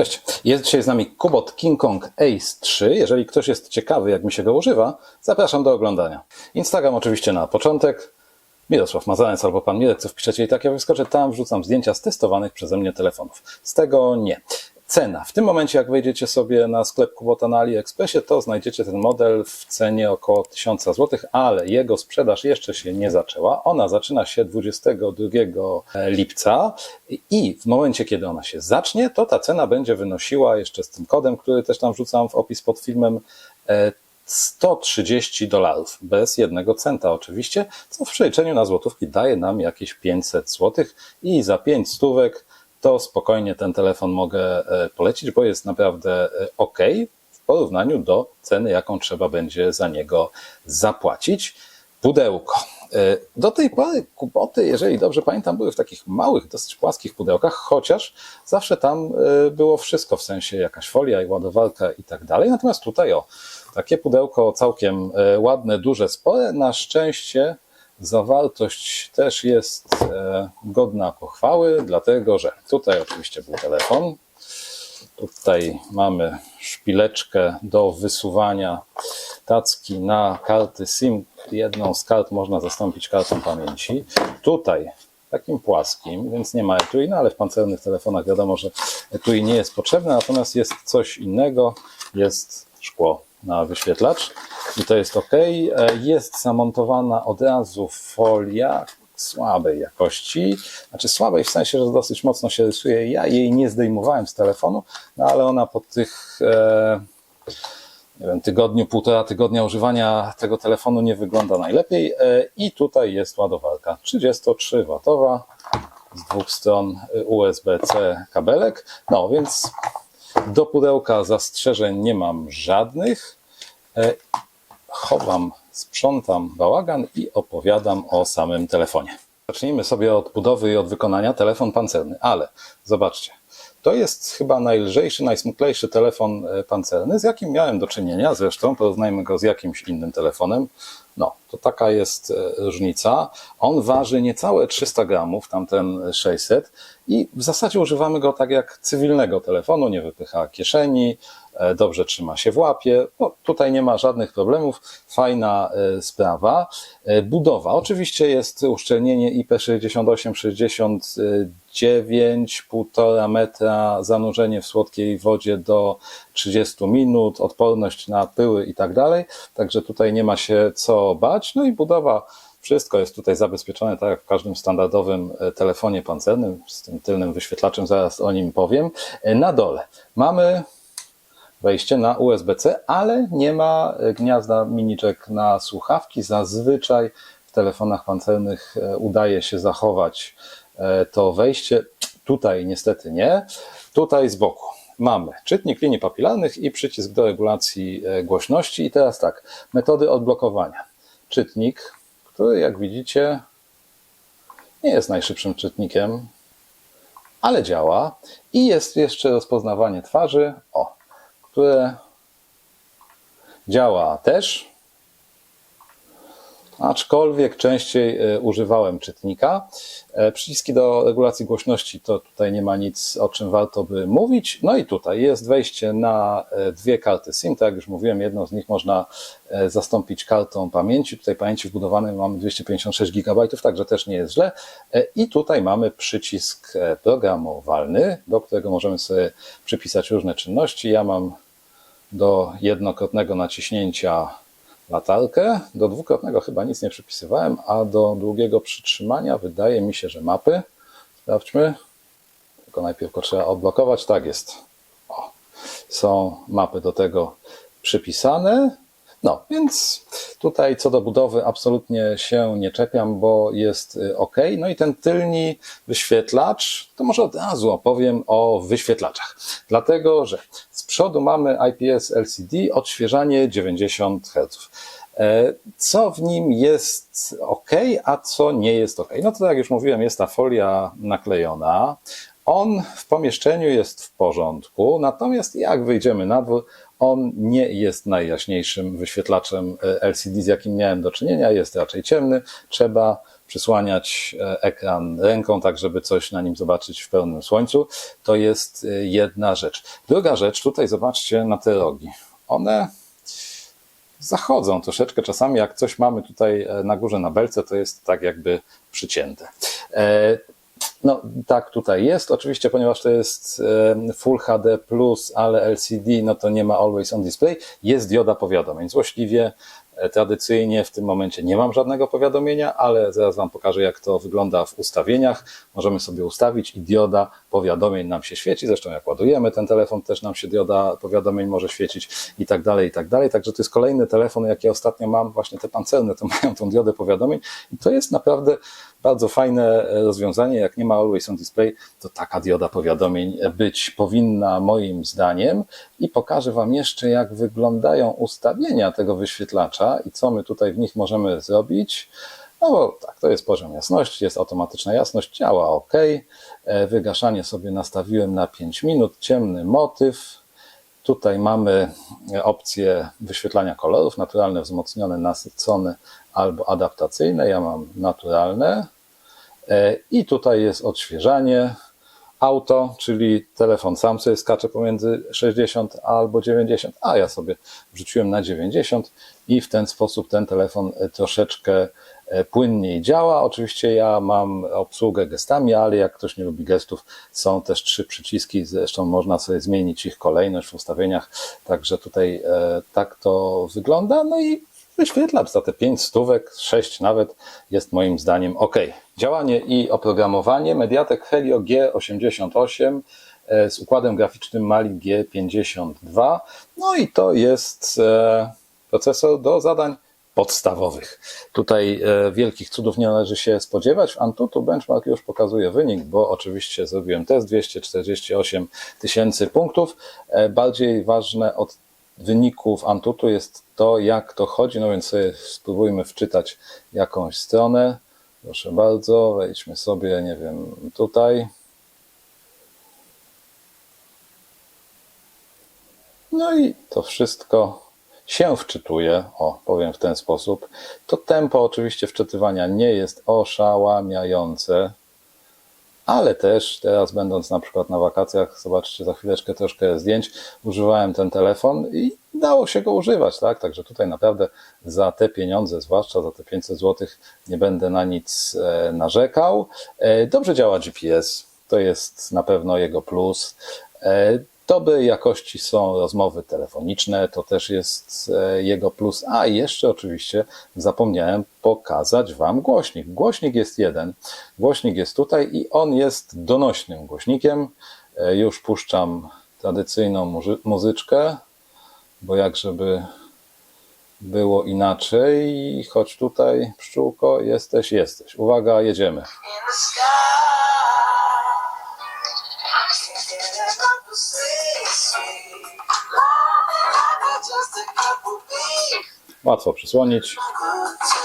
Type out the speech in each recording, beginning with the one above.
Cześć, jest dzisiaj z nami Kubot King Kong Ace 3. Jeżeli ktoś jest ciekawy, jak mi się go używa, zapraszam do oglądania. Instagram oczywiście na początek, Mirosław Mazanec albo Pan Mirek, co wpiszecie i tak ja wyskoczę, tam wrzucam zdjęcia z testowanych przeze mnie telefonów. Z tego nie. Cena. W tym momencie, jak wejdziecie sobie na sklep Kubota na AliExpressie, to znajdziecie ten model w cenie około 1000 zł, ale jego sprzedaż jeszcze się nie zaczęła. Ona zaczyna się 22 lipca i w momencie, kiedy ona się zacznie, to ta cena będzie wynosiła jeszcze z tym kodem, który też tam wrzucam w opis pod filmem, e, 130 dolarów, bez jednego centa oczywiście, co w przeliczeniu na złotówki daje nam jakieś 500 złotych i za 5 stówek to spokojnie ten telefon mogę e, polecić, bo jest naprawdę e, ok w porównaniu do ceny, jaką trzeba będzie za niego zapłacić. Pudełko. E, Do tej pory kuboty, jeżeli dobrze pamiętam, były w takich małych, dosyć płaskich pudełkach, chociaż zawsze tam było wszystko, w sensie jakaś folia i ładowarka i tak dalej. Natomiast tutaj o, takie pudełko całkiem ładne, duże, spore. Na szczęście zawartość też jest e, godna pochwały, dlatego że tutaj oczywiście był telefon. Tutaj mamy szpileczkę do wysuwania tacki na karty SIM. Jedną z kart można zastąpić kartą pamięci. Tutaj takim płaskim, więc nie ma etui, no ale w pancernych telefonach wiadomo, że etui nie jest potrzebne, natomiast jest coś innego, jest szkło na wyświetlacz i to jest ok. Jest zamontowana od razu folia słabej jakości, znaczy słabej w sensie, że dosyć mocno się rysuje. Ja jej nie zdejmowałem z telefonu, no ale ona po tych e, nie wiem, tygodniu, półtora tygodnia używania tego telefonu nie wygląda najlepiej. E, I tutaj jest ładowarka 33W z dwóch stron USB-C kabelek. No więc do pudełka zastrzeżeń nie mam żadnych. Chowam, sprzątam bałagan i opowiadam o samym telefonie. Zacznijmy sobie od budowy i od wykonania. Telefon pancerny, ale zobaczcie, to jest chyba najlżejszy, najsmuklejszy telefon e, pancerny, z jakim miałem do czynienia. Zresztą porównajmy go z jakimś innym telefonem. No, to taka jest e, różnica. On waży niecałe 300 gramów, tamten 600 i w zasadzie używamy go tak jak cywilnego telefonu, nie wypycha kieszeni, dobrze trzyma się w łapie. No, tutaj nie ma żadnych problemów, fajna e, sprawa. Budowa, oczywiście jest uszczelnienie IP68-69, 1,5 metra, zanurzenie w słodkiej wodzie do 30 minut, odporność na pyły i tak dalej, także tutaj nie ma się co bać. No i budowa, wszystko jest tutaj zabezpieczone, tak jak w każdym standardowym telefonie pancernym, z tym tylnym wyświetlaczem, zaraz o nim powiem. Na dole mamy wejście na USB-C, ale nie ma gniazda miniczek na słuchawki. Zazwyczaj w telefonach pancernych udaje się zachować to wejście. Tutaj niestety nie. Tutaj z boku mamy czytnik linii papilarnych i przycisk do regulacji głośności. I teraz tak, metody odblokowania. Czytnik, który jak widzicie nie jest najszybszym czytnikiem, ale działa. I jest jeszcze rozpoznawanie twarzy, o, które działa też, aczkolwiek częściej używałem czytnika. Przyciski do regulacji głośności to tutaj nie ma nic, o czym warto by mówić. No i tutaj jest wejście na dwie karty SIM. Tak jak już mówiłem, jedną z nich można zastąpić kartą pamięci. Tutaj pamięci wbudowanej mamy 256 GB, także też nie jest źle. I tutaj mamy przycisk programowalny, do którego możemy sobie przypisać różne czynności. Ja mam do jednokrotnego naciśnięcia latarkę. Do dwukrotnego chyba nic nie przypisywałem, a do długiego przytrzymania wydaje mi się, że mapy. Sprawdźmy. Tylko najpierw trzeba odblokować. Tak jest. O, są mapy do tego przypisane. No, więc tutaj co do budowy absolutnie się nie czepiam, bo jest ok. No i ten tylni wyświetlacz, to może od razu opowiem o wyświetlaczach. Dlatego, że z przodu mamy IPS LCD, odświeżanie 90 Hz. Co w nim jest ok, a co nie jest ok? No to tak jak już mówiłem, jest ta folia naklejona. On w pomieszczeniu jest w porządku, natomiast jak wyjdziemy na dwór, on nie jest najjaśniejszym wyświetlaczem e, LCD, z jakim miałem do czynienia, jest raczej ciemny. Trzeba przysłaniać e, ekran ręką, tak żeby coś na nim zobaczyć w pełnym słońcu. To jest e, jedna rzecz. Druga rzecz, tutaj zobaczcie na te rogi. One zachodzą troszeczkę. Czasami jak coś mamy tutaj na górze na belce, to jest tak jakby przycięte. No tak tutaj jest. Oczywiście, ponieważ to jest e, Full HD+, ale LCD, no to nie ma Always on Display. Jest dioda powiadomień. Złośliwie e, Tradycyjnie w tym momencie nie mam żadnego powiadomienia, ale zaraz Wam pokażę, jak to wygląda w ustawieniach. Możemy sobie ustawić i dioda powiadomień nam się świeci. Zresztą jak ładujemy ten telefon, też nam się dioda powiadomień może świecić i tak dalej, i tak dalej. Także to jest kolejny telefon, jaki ostatnio mam, właśnie te pancerne, to mają tą diodę powiadomień i to jest naprawdę bardzo fajne rozwiązanie. Jak nie ma Always on Display, to taka dioda powiadomień być powinna moim zdaniem i pokażę Wam jeszcze, jak wyglądają ustawienia tego wyświetlacza i co my tutaj w nich możemy zrobić. No bo tak, to jest poziom jasności, jest automatyczna jasność, działa ok. E, Wygaszanie sobie nastawiłem na 5 minut, ciemny motyw. Tutaj mamy opcję wyświetlania kolorów, naturalne, wzmocnione, nasycone albo adaptacyjne. Ja mam naturalne. E, I tutaj jest odświeżanie, auto, czyli telefon sam sobie skacze pomiędzy 60 albo 90, a ja sobie wrzuciłem na 90 i w ten sposób ten telefon e, troszeczkę e, płynniej działa. Oczywiście ja mam obsługę gestami, ale jak ktoś nie lubi gestów, są też trzy przyciski, zresztą można sobie zmienić ich kolejność w ustawieniach, także tutaj e, tak to wygląda. No i wyświetlacz za te 5 stówek, 6 nawet, jest moim zdaniem ok. Działanie i oprogramowanie Mediatek Helio G88 e, z układem graficznym Mali G52. No i to jest e, procesor do zadań podstawowych. Tutaj e, wielkich cudów nie należy się spodziewać. W Antutu Benchmark już pokazuje wynik, bo oczywiście zrobiłem test 248 tysięcy punktów. Bardziej ważne od wyników Antutu jest to, jak to chodzi. No więc sobie spróbujmy wczytać jakąś stronę. Proszę bardzo, wejdźmy sobie, nie wiem, tutaj. No i to wszystko się wczytuje, o, powiem w ten sposób. To tempo oczywiście wczytywania nie jest oszałamiające, ale też teraz będąc na przykład na wakacjach, zobaczcie za chwileczkę troszkę zdjęć, używałem ten telefon i dało się go używać, tak? Także tutaj naprawdę za te pieniądze, zwłaszcza za te 500 zł, nie będę na nic e, narzekał. E, Dobrze działa GPS, to jest na pewno jego plus. E, Dobrej jakości są rozmowy telefoniczne, to też jest e, jego plus. A jeszcze oczywiście zapomniałem pokazać Wam głośnik. Głośnik jest jeden, głośnik jest tutaj i on jest donośnym głośnikiem. E, Już puszczam tradycyjną muzy- muzyczkę, bo jak żeby było inaczej, choć tutaj pszczółko, jesteś, jesteś. Uwaga, jedziemy. in the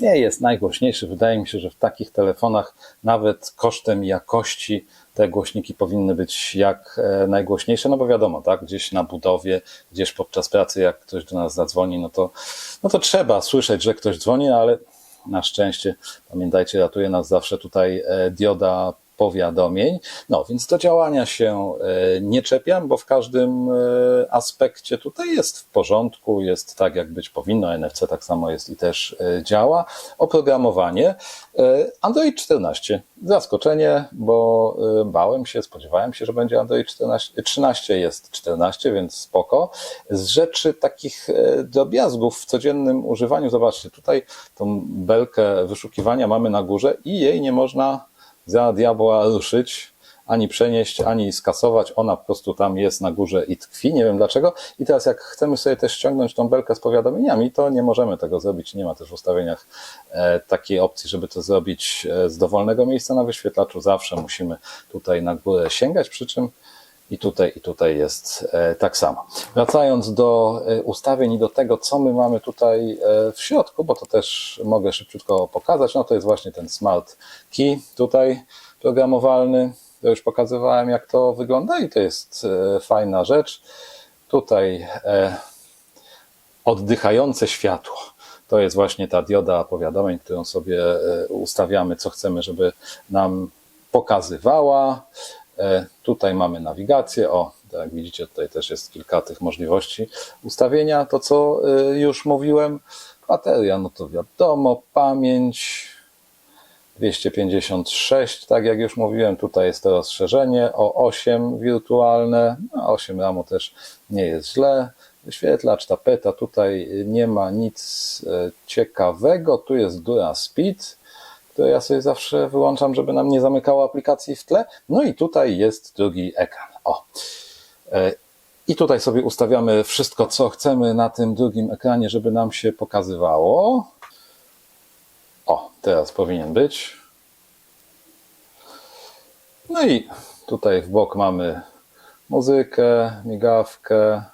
nie jest najgłośniejszy. Wydaje mi się, że w takich telefonach nawet kosztem jakości te głośniki powinny być jak e, najgłośniejsze, no bo wiadomo, tak, gdzieś na budowie, gdzieś podczas pracy, jak ktoś do nas zadzwoni, no to, no to trzeba słyszeć, że ktoś dzwoni, ale na szczęście, pamiętajcie, ratuje nas zawsze tutaj e, dioda powiadomień. No, więc do działania się e, nie czepiam, bo w każdym e, aspekcie tutaj jest w porządku, jest tak, jak być powinno. NFC tak samo jest i też e, działa. Oprogramowanie Android 14. Zaskoczenie, bo bałem się, spodziewałem się, że będzie Android 14. 13 jest 14, więc spoko. Z rzeczy takich drobiazgów w codziennym używaniu, zobaczcie, tutaj tą belkę wyszukiwania mamy na górze i jej nie można za diabła ruszyć, ani przenieść, ani skasować. Ona po prostu tam jest na górze i tkwi. Nie wiem dlaczego. I teraz, jak chcemy sobie też ściągnąć tą belkę z powiadomieniami, to nie możemy tego zrobić. Nie ma też w ustawieniach e, takiej opcji, żeby to zrobić e, z dowolnego miejsca na wyświetlaczu. Zawsze musimy tutaj na górę sięgać. Przy czym I tutaj, i tutaj jest e, tak samo. Wracając do e, ustawień i do tego, co my mamy tutaj e, w środku, bo to też mogę szybciutko pokazać. No to jest właśnie ten Smart Key tutaj programowalny. To już pokazywałem, jak to wygląda i to jest fajna rzecz. Tutaj oddychające światło. To jest właśnie ta dioda powiadomień, którą sobie ustawiamy, co chcemy, żeby nam pokazywała. E, Tutaj mamy nawigację. O, jak widzicie, tutaj też jest kilka tych możliwości ustawienia. To, co e, już mówiłem. Bateria, no to wiadomo, pamięć 256, tak jak już mówiłem, tutaj jest to rozszerzenie o 8 wirtualne, no 8 RAMu też nie jest źle. Wyświetlacz, tapeta, tutaj nie ma nic e, ciekawego, tu jest Dura Speed, ja sobie zawsze wyłączam, żeby nam nie zamykało aplikacji w tle. No i tutaj jest drugi ekran. O. E, I tutaj sobie ustawiamy wszystko, co chcemy na tym drugim ekranie, żeby nam się pokazywało. O, teraz powinien być. No i tutaj w bok mamy muzykę, migawkę.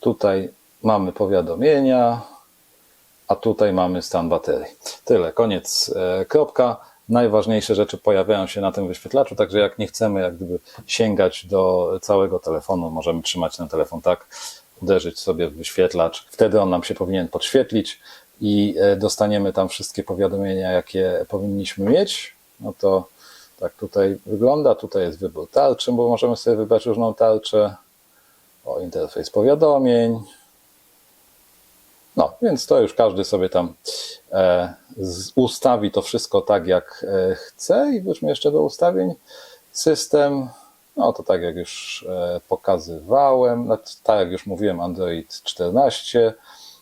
Tutaj mamy powiadomienia, a tutaj mamy stan baterii. Tyle, koniec, e, kropka. Najważniejsze rzeczy pojawiają się na tym wyświetlaczu, także jak nie chcemy jak gdyby sięgać do całego telefonu, możemy trzymać ten telefon tak, uderzyć sobie w wyświetlacz. Wtedy on nam się powinien podświetlić i e, dostaniemy tam wszystkie powiadomienia, jakie powinniśmy mieć. No to tak tutaj wygląda. Tutaj jest wybór tarczy, bo możemy sobie wybrać różną tarczę. O, interfejs powiadomień. No, więc to już każdy sobie tam e, ustawi to wszystko tak, jak e, chce. I wróćmy jeszcze do ustawień. System, no to tak jak już e, pokazywałem, no, tak jak już mówiłem, Android 14.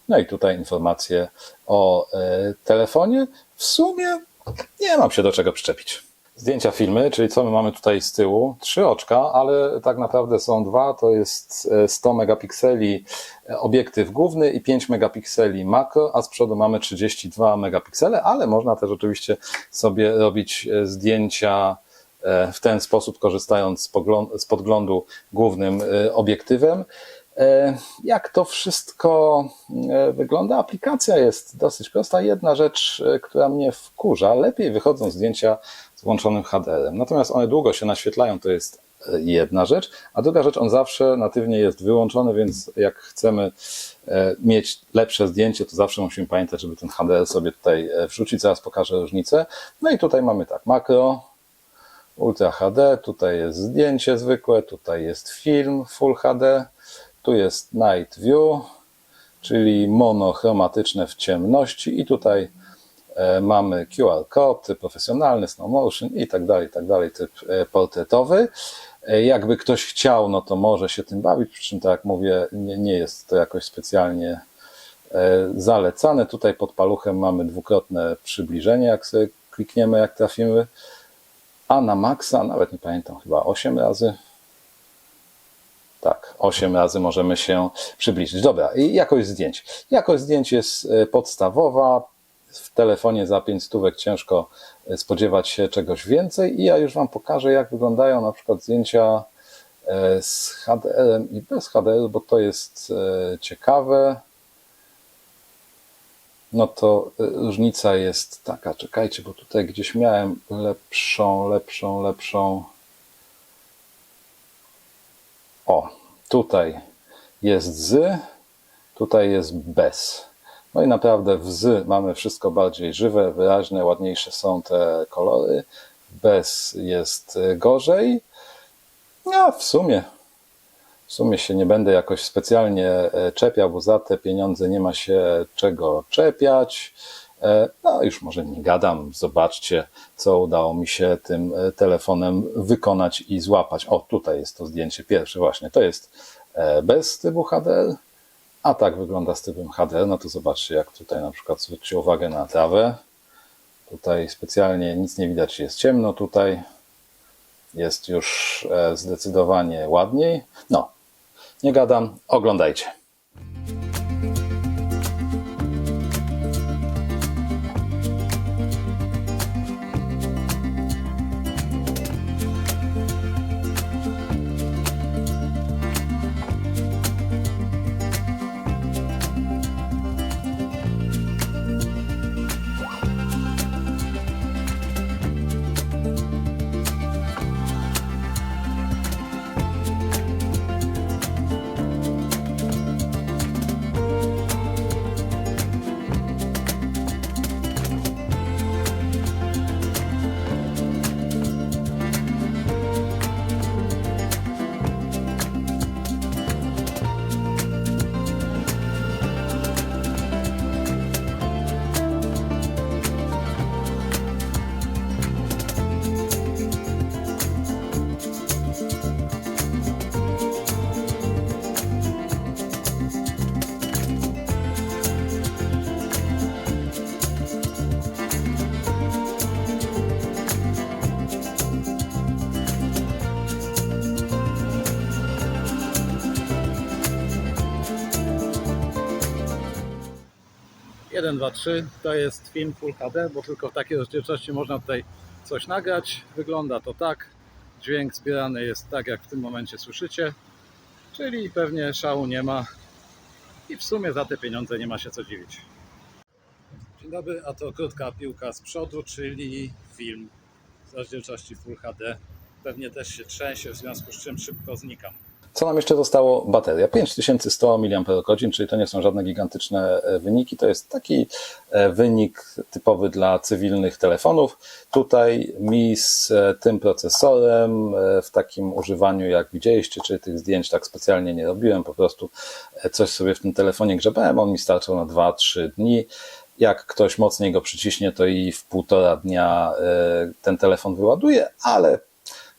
No i tutaj informacje o e, telefonie. W sumie nie mam się do czego przyczepić. Zdjęcia filmy, czyli co my mamy tutaj z tyłu? Trzy oczka, ale tak naprawdę są dwa. To jest e, 100 megapikseli e, obiektyw główny i 5 megapikseli makro, a z przodu mamy 32 megapiksele, ale można też oczywiście sobie robić e, zdjęcia e, w ten sposób, korzystając z, podglądu głównym e, obiektywem. E, Jak to wszystko e, wygląda? Aplikacja jest dosyć prosta. Jedna rzecz, e, która mnie wkurza, lepiej wychodzą zdjęcia włączonym HDR-em. Natomiast one długo się naświetlają, to jest e, jedna rzecz, a druga rzecz, on zawsze natywnie jest wyłączony, więc jak chcemy e, mieć lepsze zdjęcie, to zawsze musimy pamiętać, żeby ten HDR sobie tutaj e, wrzucić. Zaraz pokażę różnicę. No i tutaj mamy tak, makro, Ultra HD, tutaj jest zdjęcie zwykłe, tutaj jest film Full HD, tu jest Night View, czyli monochromatyczne w ciemności i tutaj mamy QR code, typ profesjonalny, slow motion i tak dalej, i tak dalej, typ e, portretowy. E, Jakby ktoś chciał, no to może się tym bawić, przy czym tak jak mówię, nie, nie jest to jakoś specjalnie e, zalecane. Tutaj pod paluchem mamy dwukrotne przybliżenie, jak sobie klikniemy, jak trafimy a na maksa, nawet nie pamiętam, chyba 8 razy. Tak, 8 razy możemy się przybliżyć. Dobra, i jakość zdjęć. Jakość zdjęć jest e, podstawowa. W telefonie za 5 stówek ciężko e, spodziewać się czegoś więcej i ja już Wam pokażę, jak wyglądają na przykład zdjęcia e, z HDR-em i bez HDR, bo to jest e, ciekawe. No to różnica jest taka, czekajcie, bo tutaj gdzieś miałem lepszą, lepszą, lepszą. O, tutaj jest z, tutaj jest bez. No i naprawdę w z mamy wszystko bardziej żywe, wyraźne, ładniejsze są te kolory. Bez jest y, gorzej. No, w sumie w sumie się nie będę jakoś specjalnie e, czepiał, bo za te pieniądze nie ma się czego czepiać. E, No, już może nie gadam. Zobaczcie, co udało mi się tym e, telefonem wykonać i złapać. O, tutaj jest to zdjęcie pierwsze, właśnie. To jest bez trybu HDR, a tak wygląda z trybem HDR. No to zobaczcie, jak tutaj na przykład zwróćcie uwagę na trawę. Tutaj specjalnie nic nie widać, jest ciemno tutaj. Jest już e, zdecydowanie ładniej. No, nie gadam, oglądajcie. 1, 2, 3 to jest film Full HD, bo tylko w takiej rozdzielczości można tutaj coś nagrać. Wygląda to tak. Dźwięk zbierany jest tak, jak w tym momencie słyszycie, czyli pewnie szału nie ma i w sumie za te pieniądze nie ma się co dziwić. Dzień dobry, a to krótka piłka z przodu, czyli film z rozdzielczości Full HD. Pewnie też się trzęsie, w związku z czym szybko znikam. Co nam jeszcze zostało? Bateria. 5100 mAh, czyli to nie są żadne gigantyczne e, wyniki. To jest taki e, wynik typowy dla cywilnych telefonów. Tutaj mi z e, tym procesorem w takim używaniu, jak widzieliście, czyli tych zdjęć tak specjalnie nie robiłem, po prostu coś sobie w tym telefonie grzebałem. On mi starczał na 2-3 dni. Jak ktoś mocniej go przyciśnie, to i w półtora dnia ten telefon wyładuje, ale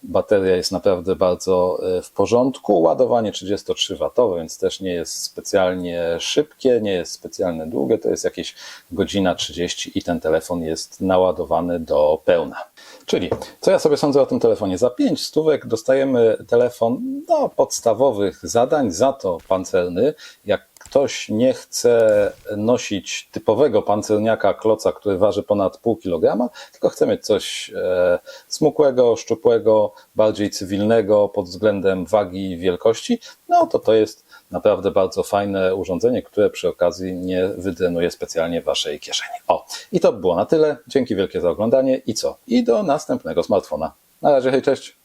Bateria jest naprawdę bardzo e, w porządku. Ładowanie 33W, więc też nie jest specjalnie szybkie, nie jest specjalnie długie. To jest jakieś godzina 30 i ten telefon jest naładowany do pełna. Czyli, co ja sobie sądzę o tym telefonie? Za 5 stówek dostajemy telefon do podstawowych zadań, za to pancerny. Jak ktoś nie chce nosić typowego pancerniaka kloca, który waży ponad pół kilograma, tylko chce mieć coś e, smukłego, szczupłego, bardziej cywilnego pod względem wagi i wielkości, no to to jest naprawdę bardzo fajne urządzenie, które przy okazji nie wydrenuje specjalnie waszej kieszeni. O, i to by było na tyle. Dzięki wielkie za oglądanie i co? I do następnego smartfona. Na razie, hej, cześć!